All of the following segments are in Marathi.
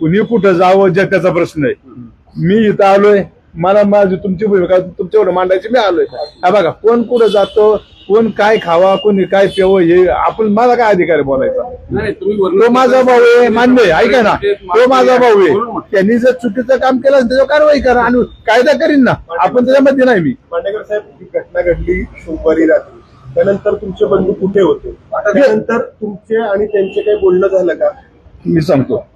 कुणी कुठं जावं जे त्याचा प्रश्न आहे. मी इथं आलोय मला माझी तुमची भूमिका तुमच्यावर मांडायची मी आलोय. हा बघा कोण कुठं जातो कोण काय खावा कोणी काय प्यावं हे आपण माझा काय अधिकार आहे बोलायचा? नाही तुम्ही वरून- तो माझा भाऊ आहे मान्य आहे ऐका ना. तो माझा भाऊ आहे. त्यांनी जर चुकीचं काम केलं असेल, त्याच्यावर कारवाई करा आणि कायदा करीन ना. आपण त्याच्यामध्ये नाही मी. मांडेकर साहेब ही घटना घडली सोमवारी रात्री. त्यानंतर तुमचे बंधू कुठे होते? त्यानंतर तुमचे आणि त्यांचे काही बोलणं झालं का? मी सांगतो.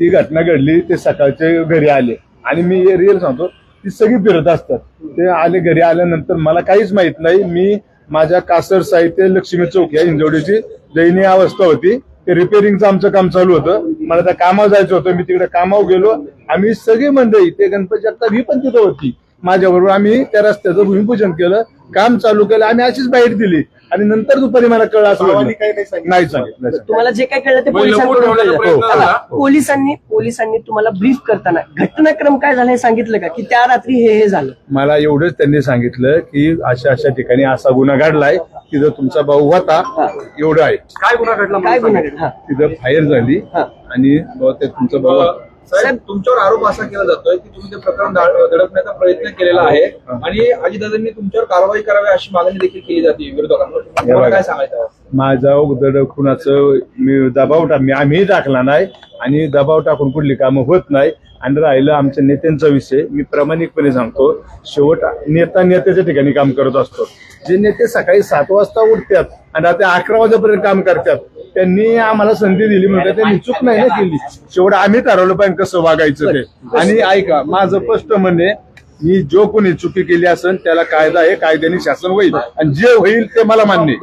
ती घटना घडली ते सकाळचे घरी आले. आणि मी रिअल सांगतो ती सगळी फिरत असतात. ते आले घरी आल्यानंतर मला काहीच माहीत नाही मी माझ्या कासर साहित्य लक्ष्मी चौक या इंजवडीची दयनीय अवस्था होती. ते रिपेअरिंगचं आमचं काम चालू होतं. मला त्या कामावर जायचं होतं. मी तिकडे कामावर गेलो. आम्ही सगळी मंडळी ते गणपती जगताप ही पण तिथं होती. माझ्याबरोबर आम्ही त्या रस्त्याचं भूमिपूजन केलं काम चालू केलं आम्ही अशीच बाईट दिली. आणि नंतर दुपारी मला कळलं असं भावानी घडलं. काही नाही सांगितलं. नाही सांगितलं तुम्हाला जे काय कळलं ते मग लपून पोलिसांकडून ठेवण्याचा कळलं. प्रयत्न हा. पोलिसांनी पोलिसांनी तुम्हाला ब्रीफ करताना घटनाक्रम काय झाला हे सांगितलं का? की त्या रात्री हे हे झालं. मला एवढंच त्यांनी सांगितलं की अशा अशा ठिकाणी असा गुन्हा घडलाय. तिथं तुमचा भाऊ होता. एवढं आहे. काय गुन्हा घडला काय गुन्हा? सांगा. हा. तिथं फायर झाली. हा. आणि बुवा ते तुमचा भाऊ अ, साहेब तुमच्यावर आरोप असा केला जातोय की तुम्ही ते प्रकरण दडपण्याचा प्रयत्न केलेला आहे आणि अजितदादांनी तुमच्यावर कारवाई करावी अशी मागणी देखील केली जाते विरोधकांकडून. काय सांगायचं? माझा खुनाचं मी दबाव टाक मी आम्ही टाकला नाही आणि दबाव टाकून कुठली कामं होत नाही. आणि राहिलं आमच्या नेत्यांचा विषय. मी प्रामाणिकपणे सांगतो शेवट नेता नेत्याच्या ठिकाणी काम करत असतो. जे नेते सकाळी सात वाजता उठतात आणि रात्री अकरा वाजेपर्यंत काम करतात त्यांनी आम्हाला संधी दिली म्हणजे त्यांनी चूक नाही ना केली. शेवट आम्ही ठरवलं पाहिजे कसं वागायचं ते. आणि ऐका माझं स्पष्ट म्हणणे मी जो कोणी चुकी केली असेल त्याला कायदा आहे कायद्याने शासन होईल. आणि जे होईल ते मला मान्य.